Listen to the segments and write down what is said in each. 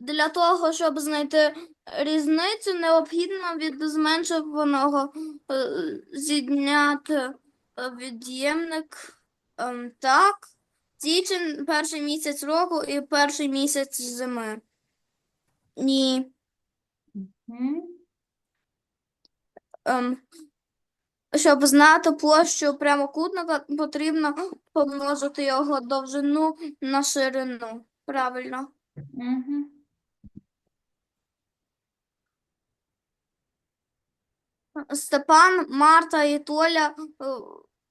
Для того, щоб знайти різницю, необхідно від зменшуваного е, зідняти е, від'ємник. Ем, Так, січень перший місяць року і перший місяць зими. Ні. Ем, Щоб знати площу прямокутника, потрібно помножити його довжину на ширину. Правильно. Мгм. Степан, Марта і Толя е,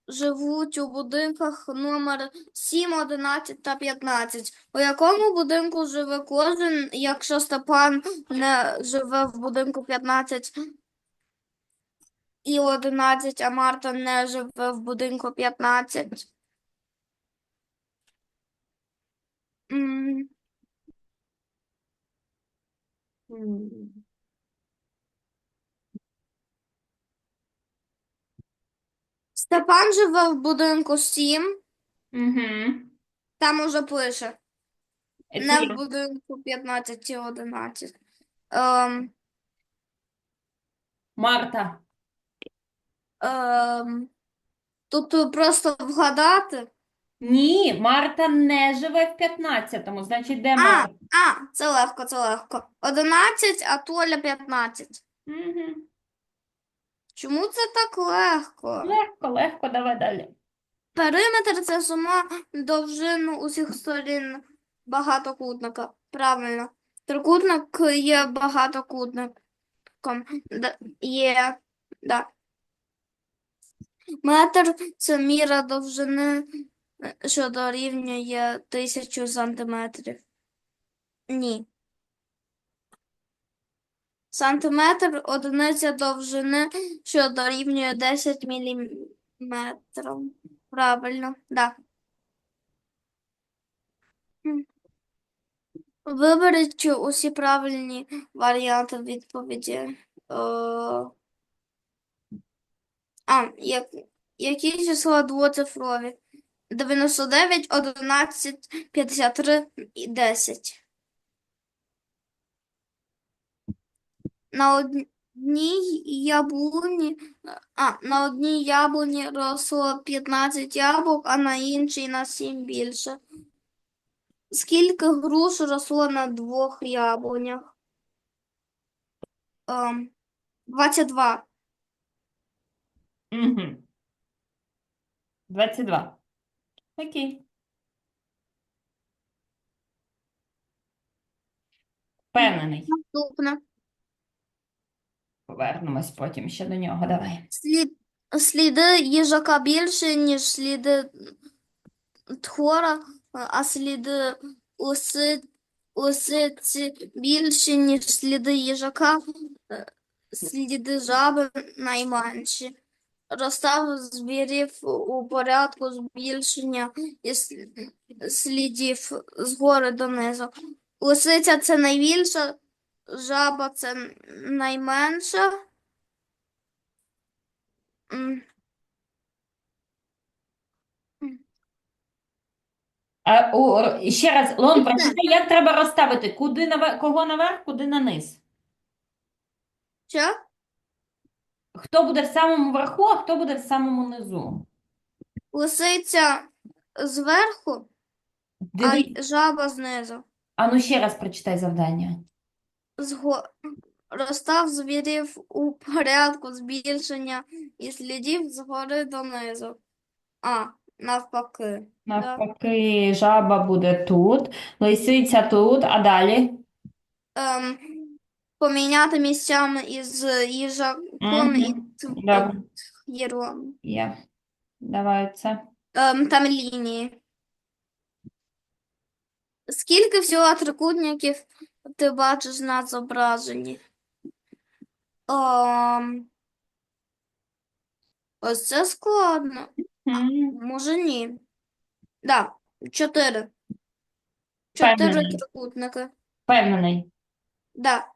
живуть у будинках номер 7, 11 та 15. У якому будинку живе кожен, якщо Степан не живе в будинку 15 і 11, а Марта не живе в будинку 15? М, М. Степан живе в будинку 7, Мгм. там уже пише. Е, Не в будинку 15 і 11. Ем, Марта. ем, тут просто вгадати. Ні, Марта не живе в 15-му. Значить, де Марта? а, це легко, це легко. 11, а Толя 15. Мгм. Чому це так легко? Легко, легко, давай далі. Периметр це сума довжин усіх сторін багатокутника. Правильно. Трикутник є багатокутником. Д- Є, да. Метр це міра довжини, е, що дорівнює тисячу сантиметрів. Ні. Сантиметр – одиниця довжини, що дорівнює 10 міліметрів. Правильно, да. М. Виберіть усі правильні варіанти відповіді. Е, А, як, які числа двоцифрові? 99, 11, 53 і 10. На одній яблуні, а, на одній яблуні росло 15 яблук, а на іншій на 7 більше. Скільки груш росло на двох яблунях? Ем, 22. Угу. 22. Окей. Впевнений. Наступне. Повернемось потім ще до нього. Давай. Слід, сліди їжака більше, ніж сліди тхора, а сліди лиси, лисиці більші, ніж сліди їжака, сліди жаби найменші. Розстав звірів у порядку збільшення і слідів згори донизу. Лисиця це найбільша, жаба це найменша. А, р- ще раз, Лон, прочитай, як треба розставити? Куди навер... Кого наверх, куди на низ? Що? Хто буде в самому верху, а хто буде в самому низу? Лисиця зверху, а жаба знизу. А ну ще раз прочитай завдання. Зго... Розстав звірів у порядку збільшення і слідів згори донизу. А, навпаки. Да. Навпаки, жаба буде тут, лисиця тут, а далі? Ем, поміняти місцями із їжаком і Мгм. Добре, є. Давай це. Ем, там лінії. Скільки всього трикутників ти бачиш на зображенні? Ем, ось це складно. М, Може, ні. Да, чотири. Чотири Впевнений. трикутники. Впевнений. Да.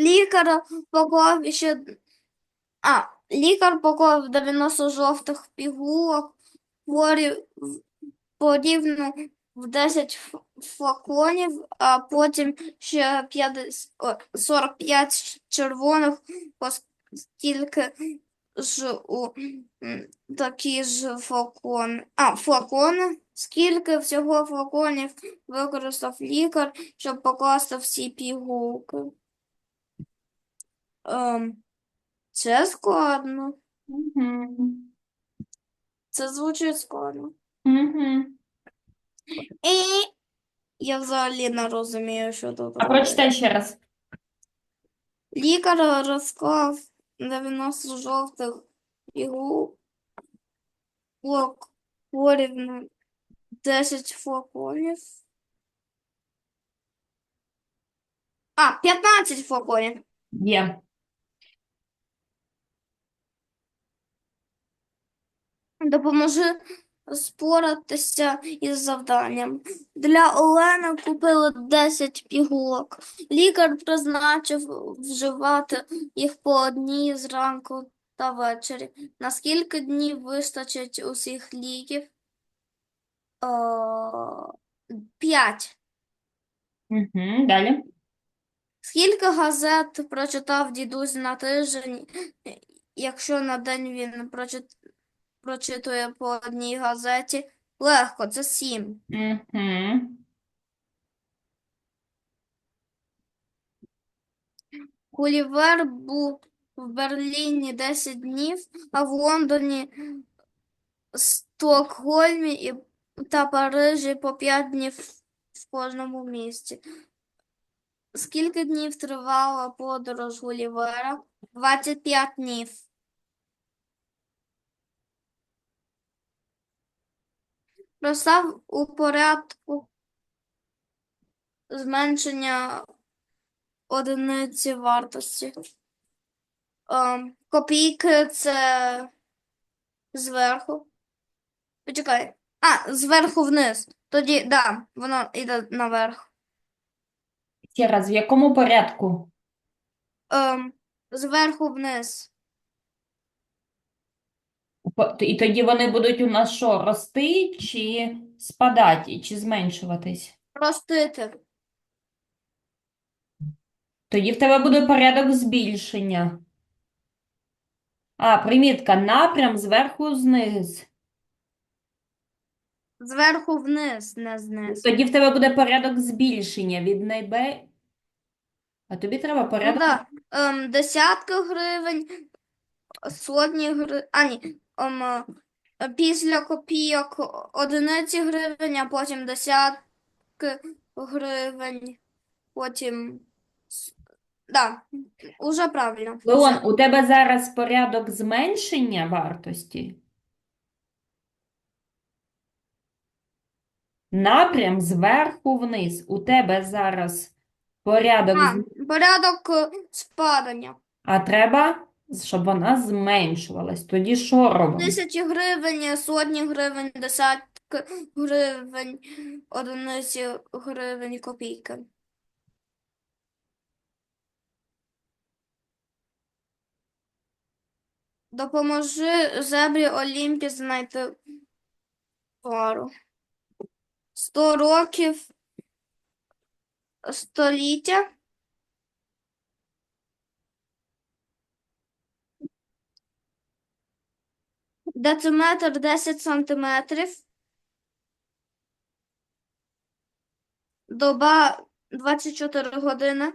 Лікар поклав ще. А, лікар поклав 90 жовтих пігулок порів, порівну в 10 флаконів, а потім ще 50, о, 45 червоних, оскільки ж у такі ж флакони. А, флакони. Скільки всього флаконів використав лікар, щоб покласти всі пігулки? Ем, це складно. Мгм. Це звучить складно. Мгм. І я взагалі не розумію, що тут А робити. прочитай ще раз. Лікар розклав 90 жовтих пігулок порівну 10 флаконів. А, 15 флаконів. Є. Допоможи споратися із завданням. Для Олени купили 10 пігулок. Лікар призначив вживати їх по одній зранку та ввечері. На скільки днів вистачить усіх ліків? О, П'ять. Угу. Далі. Скільки газет прочитав дідусь на тиждень, якщо на день він прочит... прочитує по одній газеті? Легко, це сім. Угу. Гулівер був в Берліні 10 днів, а в Лондоні, Стокгольмі і, та Парижі по 5 днів в кожному місті. Скільки днів тривала подорож Гулівера? 25 днів. Розстав у порядку зменшення одиниці вартості. Ем, копійки це зверху. Почекай. А, зверху вниз. Тоді, да, воно йде наверх. Ще раз, в якому порядку? Ем, зверху вниз. І тоді вони будуть у нас що, рости чи спадати, чи зменшуватись? Ростити. Тоді в тебе буде порядок збільшення. А, примітка, напрям зверху зниз. Зверху вниз, не знизу. Тоді в тебе буде порядок збільшення від найбе. А тобі треба Ну, порядок. да. Ем, десятки гривень, сотні гривень, а ні, ем, е, після копійок одиниці гривень, а потім десятки гривень, потім, с- да, уже правильно. Леон, у тебе зараз порядок зменшення вартості? Напрям зверху вниз. У тебе зараз порядок, А, порядок е, спадання. а треба, щоб вона зменшувалась. Тоді що робимо? Тисячі гривень, сотні гривень, десятки гривень, одиниці гривень, копійки. Допоможи зебрі Олімпі знайти пару. Сто років століття. Дециметр 10 сантиметрів. Доба 24 години.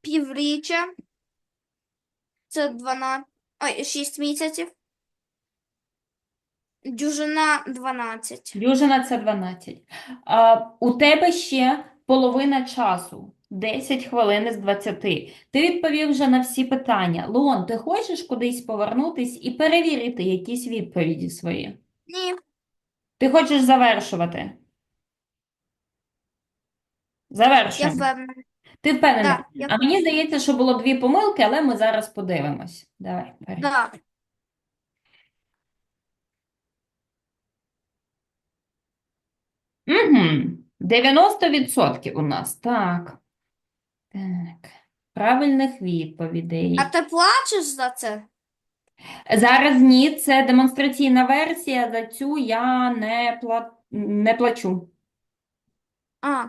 Півріччя. Це 12, ой, 6 місяців. Дюжина 12. Дюжина це 12. А, у тебе ще половина часу. 10 хвилин із 20. Ти відповів вже на всі питання. Леон, ти хочеш кудись повернутись і перевірити якісь відповіді свої? Ні, Ти хочеш завершувати? я Завершуємо. впевнена. Ти впевнений? Да, я А мені здається, що було дві помилки, але ми зараз подивимось. Давай, бери. Да. Угу. 90% у нас. Так. Так. Правильних відповідей. А ти плачеш за це? Зараз ні, це демонстраційна версія, за цю я не, пла... не плачу. А,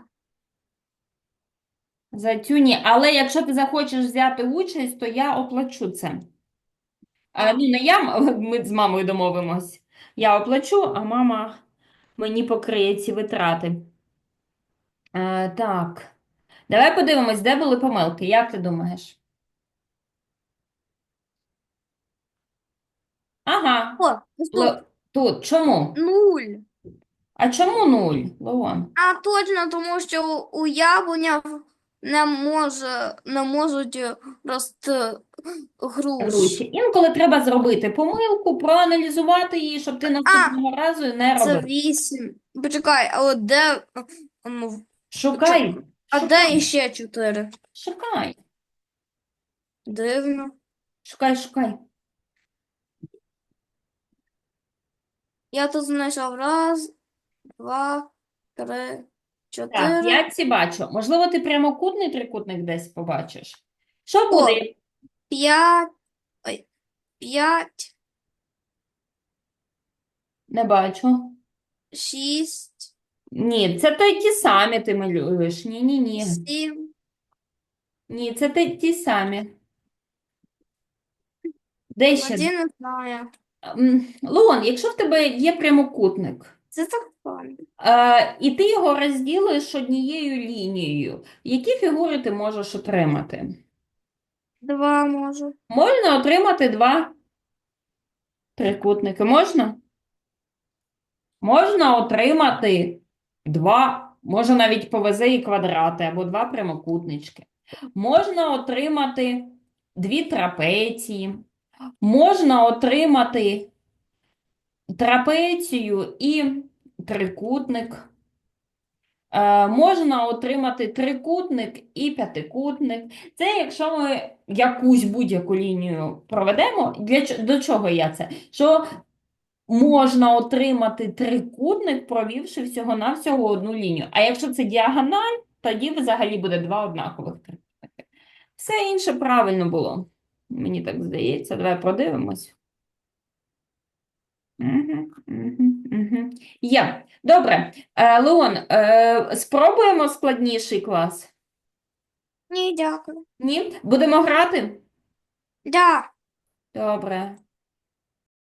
За цю ні. Але якщо ти захочеш взяти участь, то я оплачу це. А, ну, не я, м- ми з мамою домовимось. Я оплачу, а мама мені покриє ці витрати. Е, так. Давай подивимось, де були помилки. Як ти думаєш? Ага, о, тут Л- тут. Чому? нуль. А чому нуль, Леон? А точно, тому що у яблунях не може, не можуть рости груші. Груші. Інколи треба зробити помилку, проаналізувати її, щоб ти наступного разу не Це робив. вісім. Почекай, але де, м, Шукай, а де іще чотири? шукай, Дивно. шукай, шукай. Я тут знайшов раз, два, три, Так, чотири. я ці бачу. Можливо, ти прямокутний трикутник десь побачиш. Що буде? П'ять, ой, п'ять, Не бачу. шість, Ні, це то ті самі ти малюєш. Ні, ні, ні. сім, Ні, це ти ті самі. Де ще? один не знаю. М, Леон, якщо в тебе є прямокутник, Це так фан. е, і ти його розділиш однією лінією, які фігури ти можеш отримати? Два можу. Можна отримати два трикутники. Можна? Можна отримати два, може навіть повези і квадрати, або два прямокутнички. Можна отримати дві трапеції. Можна отримати трапецію і трикутник. Е, можна отримати трикутник і п'ятикутник. Це якщо ми якусь будь-яку лінію проведемо. Для, до чого я це? Що можна отримати трикутник, провівши всього-навсього одну лінію. А якщо це діагональ, тоді взагалі буде два однакових трикутники. Все інше правильно було. Мені так здається. Давай подивимось. Угу, угу, угу. Є. Добре. Е, Леон, е, спробуємо складніший клас? Ні, дякую. Ні? Будемо грати? Да. Добре.